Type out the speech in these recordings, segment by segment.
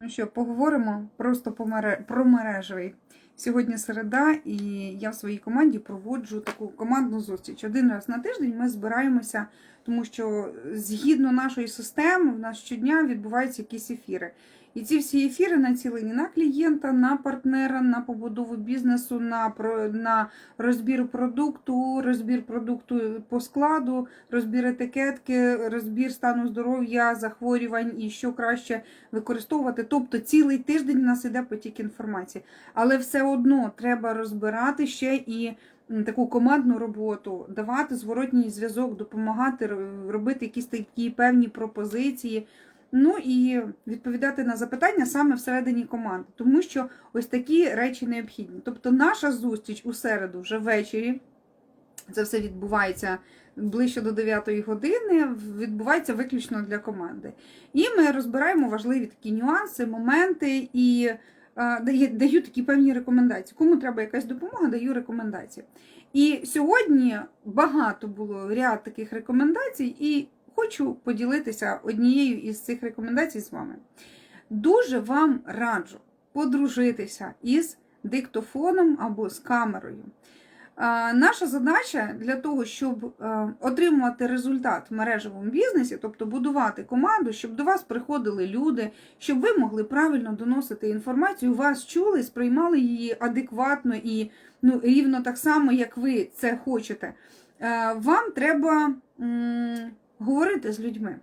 Ну що, поговоримо просто про мережевий. Сьогодні середа, і я в своїй команді проводжу таку командну зустріч. Один раз на тиждень ми збираємося, тому що згідно нашої системи, в нас щодня відбуваються якісь ефіри. І ці всі ефіри націлені на клієнта, на партнера, на побудову бізнесу, на, на розбір продукту, розбір продукту по складу, розбір етикетки, розбір стану здоров'я, захворювань і що краще використовувати. Тобто цілий тиждень в нас іде потік інформації. Але все одно треба розбирати ще і таку командну роботу, давати зворотній зв'язок, допомагати робити якісь такі певні пропозиції. Ну і відповідати на запитання саме всередині команди, тому що ось такі речі необхідні. Тобто, наша зустріч у середу вже ввечері. Це все відбувається ближче до 9 години, відбувається виключно для команди. І ми розбираємо важливі такі нюанси, моменти і е, даю такі певні рекомендації. Кому треба якась допомога, даю рекомендації. І сьогодні багато було ряд таких рекомендацій, і хочу поділитися однією із цих рекомендацій з вами. Дуже вам раджу подружитися із диктофоном або з камерою. Наша задача для того, щоб е, отримувати результат в мережевому бізнесі, тобто будувати команду, щоб до вас приходили люди, щоб ви могли правильно доносити інформацію, вас чули, сприймали її адекватно і ну, рівно так само, як ви це хочете. Е, Вам треба говорити з людьми.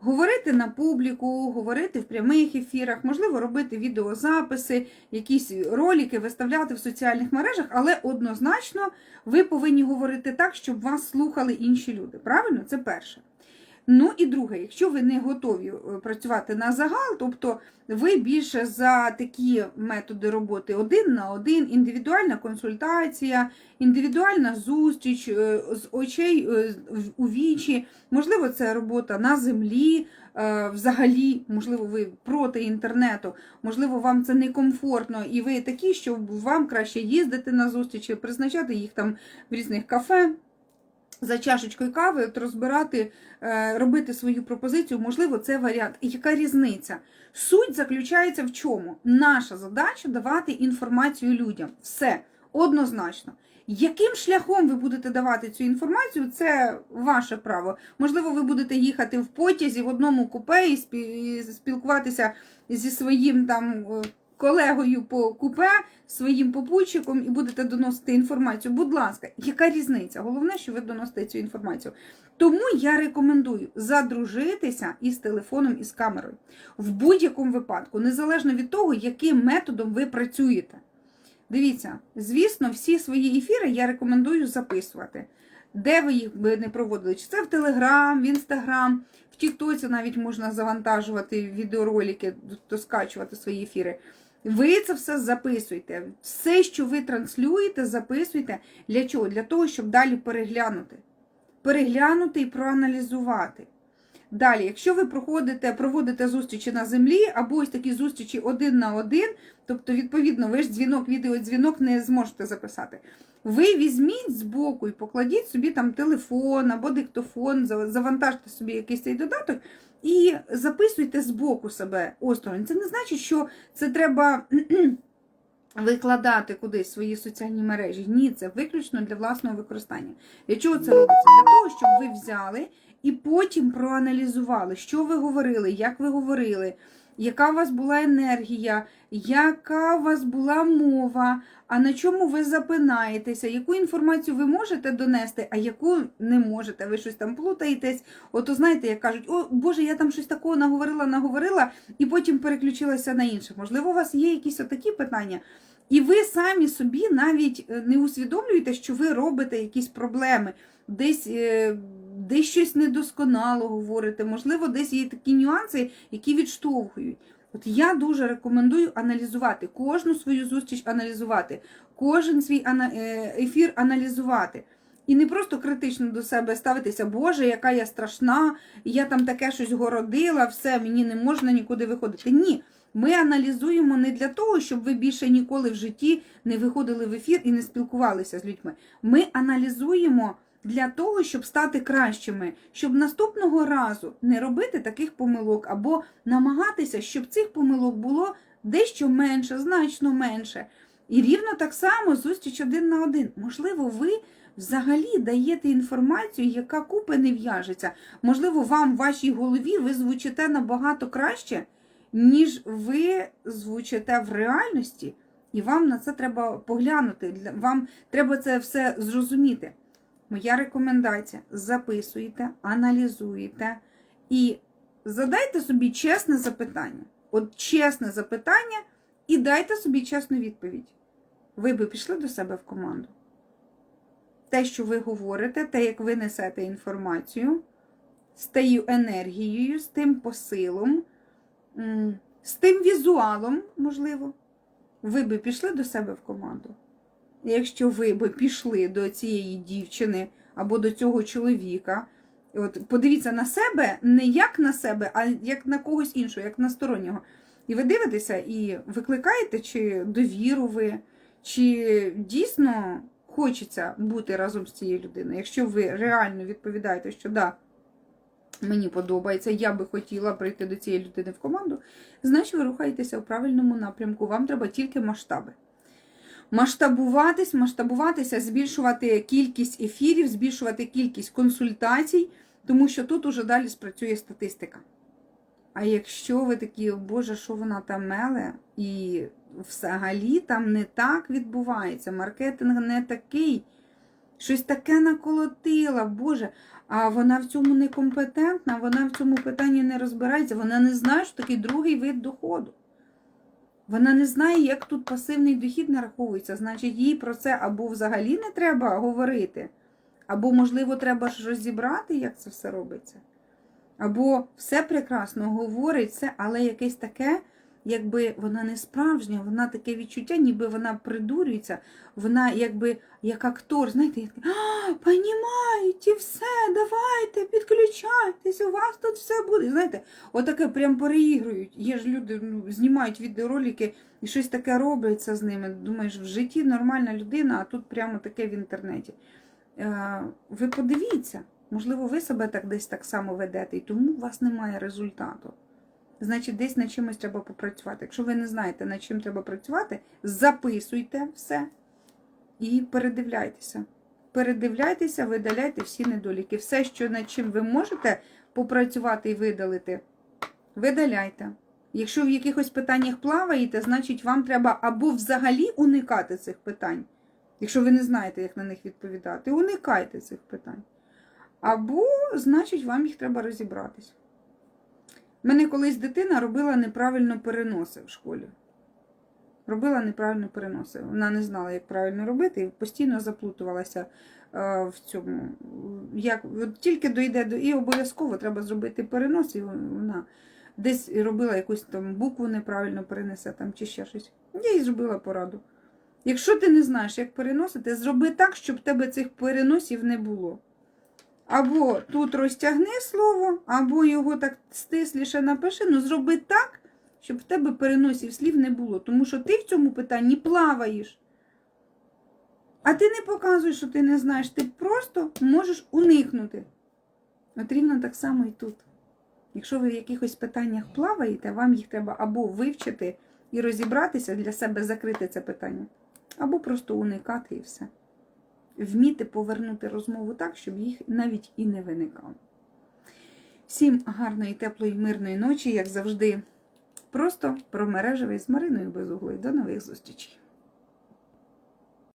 Говорити на публіку, говорити в прямих ефірах, можливо, робити відеозаписи, якісь ролики виставляти в соціальних мережах, але однозначно ви повинні говорити так, щоб вас слухали інші люди. Правильно? Це перше. Ну і друге, якщо ви не готові е, працювати на загал, тобто ви більше за такі методи роботи один на один, індивідуальна консультація, індивідуальна зустріч е, з очей е, у вічі, можливо, це робота на землі. Взагалі, можливо, ви проти інтернету, можливо, вам це некомфортно, і ви такі, що вам краще їздити на зустрічі, призначати їх там в різних кафе за чашечкою кави, от розбирати, е, робити свою пропозицію, можливо, це варіант. І яка різниця? Суть заключається в чому? Наша задача давати інформацію людям. Все однозначно. Яким шляхом ви будете давати цю інформацію, це ваше право. Можливо, ви будете їхати в потязі в одному купе і спілкуватися зі своїм там е, колегою по купе, своїм попутчиком і будете доносити інформацію. Будь ласка, яка різниця? Головне, що ви доносите цю інформацію. Тому я рекомендую задружитися із телефоном і з камерою в будь-якому випадку, незалежно від того, яким методом ви працюєте. Дивіться, звісно, всі свої ефіри я рекомендую записувати. Де ви їх би не проводили? Чи це в Телеграм, в Інстаграм, в Тіктоці навіть можна завантажувати відеоролики, тобто скачувати свої ефіри. Ви це все записуйте. Все, що ви транслюєте, записуйте. Для чого? Для того, щоб далі переглянути. Переглянути і проаналізувати. Далі, якщо ви проходите, проводите зустрічі на землі, або ось такі зустрічі один на один, тобто, відповідно, ви ж дзвінок, відеодзвінок не зможете записати. Ви візьміть збоку і покладіть собі там телефон або диктофон, завантажте собі якийсь цей додаток і записуйте збоку себе осторонь. Це не значить, що це треба викладати кудись свої соціальні мережі. Ні, це виключно для власного використання. Для чого це робиться? Для того, щоб ви взяли і потім проаналізували, що ви говорили, як ви говорили, яка у вас була енергія, яка у вас була мова, а на чому ви запинаєтеся, яку інформацію ви можете донести, а яку не можете. Ви щось там плутаєтесь. Ото знаєте, як кажуть, о Боже, я там щось такого наговорила, наговорила, і потім переключилася на інше. Можливо, у вас є якісь отакі питання. І ви самі собі навіть е, не усвідомлюєте, що ви робите якісь проблеми, десь, е, десь щось недосконало говорите, можливо, десь є такі нюанси, які відштовхують. От я дуже рекомендую аналізувати кожну свою зустріч, аналізувати, кожен свій е, ефір аналізувати. І не просто критично до себе ставитися, Боже, яка я страшна, я там таке щось городила, все, мені не можна нікуди виходити. Ні. Ми аналізуємо не для того, щоб ви більше ніколи в житті не виходили в ефір і не спілкувалися з людьми. Ми аналізуємо для того, щоб стати кращими, щоб наступного разу не робити таких помилок, або намагатися, щоб цих помилок було дещо менше, значно менше. І рівно так само зустріч один на один. Можливо, ви взагалі даєте інформацію, яка купи не в'яжеться. Можливо, вам в вашій голові ви звучите набагато краще, ніж ви звучите в реальності, і вам на це треба поглянути. Вам треба це все зрозуміти. Моя рекомендація: записуйте, аналізуйте і задайте собі чесне запитання. От чесне запитання, і дайте собі чесну відповідь. Ви би пішли до себе в команду. Те, що ви говорите, те, як ви несете інформацію, з тією енергією, з тим посилом, з тим візуалом, можливо, ви би пішли до себе в команду. Якщо ви би пішли до цієї дівчини або до цього чоловіка, от подивіться на себе не як на себе, а як на когось іншого, як на стороннього. І ви дивитеся і викликаєте, чи довіру ви, чи дійсно хочеться бути разом з цією людиною. Якщо ви реально відповідаєте, що да, мені подобається, я би хотіла прийти до цієї людини в команду, значить ви рухаєтеся у правильному напрямку. Вам треба тільки масштаби. Масштабуватись, масштабуватися, збільшувати кількість ефірів, збільшувати кількість консультацій, тому що тут уже далі спрацює статистика. А якщо ви такі, Боже, що вона там меле, і взагалі там не так відбувається, маркетинг не такий, щось таке наколотила, Боже, а вона в цьому некомпетентна, вона в цьому питанні не розбирається, вона не знає, що такий другий вид доходу. Вона не знає, як тут пасивний дохід нараховується, значить, їй про це або взагалі не треба говорити, або, можливо, треба ж розібрати, як це все робиться. Або все прекрасно говорить, все, але якесь таке, якби вона не справжня, вона таке відчуття, ніби вона придурюється, вона якби як актор, знаєте, як, а, понімаєте, все, давайте, підключайтесь, у вас тут все буде. Знаєте, отаке прям переігрують. Є ж люди, ну, знімають відеоролики і щось таке робиться з ними. Думаєш, в житті нормальна людина, а тут прямо таке в інтернеті. Е, ви подивіться, можливо, ви себе так десь так само ведете, і тому у вас немає результату. Значить, десь над чимось треба попрацювати. Якщо ви не знаєте, над чим треба працювати, записуйте все і передивляйтеся. Передивляйтеся, видаляйте всі недоліки. Все, що над чим ви можете попрацювати і видалити, видаляйте. Якщо в якихось питаннях плаваєте, значить вам треба або взагалі уникати цих питань, якщо ви не знаєте, як на них відповідати, уникайте цих питань. Або, значить, вам їх треба розібратись. Мене колись дитина робила неправильно переноси в школі. Робила неправильно переноси. Вона не знала, як правильно робити, і постійно заплутувалася е, в цьому. Як, от тільки дойде до. І обов'язково треба зробити перенос, і вона десь робила якусь там букву неправильно перенесе там, чи ще щось. Я їй зробила пораду. Якщо ти не знаєш, як переносити, зроби так, щоб в тебе цих переносів не було. Або тут розтягни слово, або його так стисліше напиши, ну зроби так, щоб в тебе переносів слів не було. Тому що ти в цьому питанні плаваєш. А ти не показуєш, що ти не знаєш, ти просто можеш уникнути. От рівно так само і тут. Якщо ви в якихось питаннях плаваєте, вам їх треба або вивчити і розібратися для себе, закрити це питання, або просто уникати і все. Вміти повернути розмову так, щоб їх навіть і не виникало. Всім гарної, теплої, мирної ночі, як завжди, просто про мережевий з Мариною Безуглою. До нових зустрічей!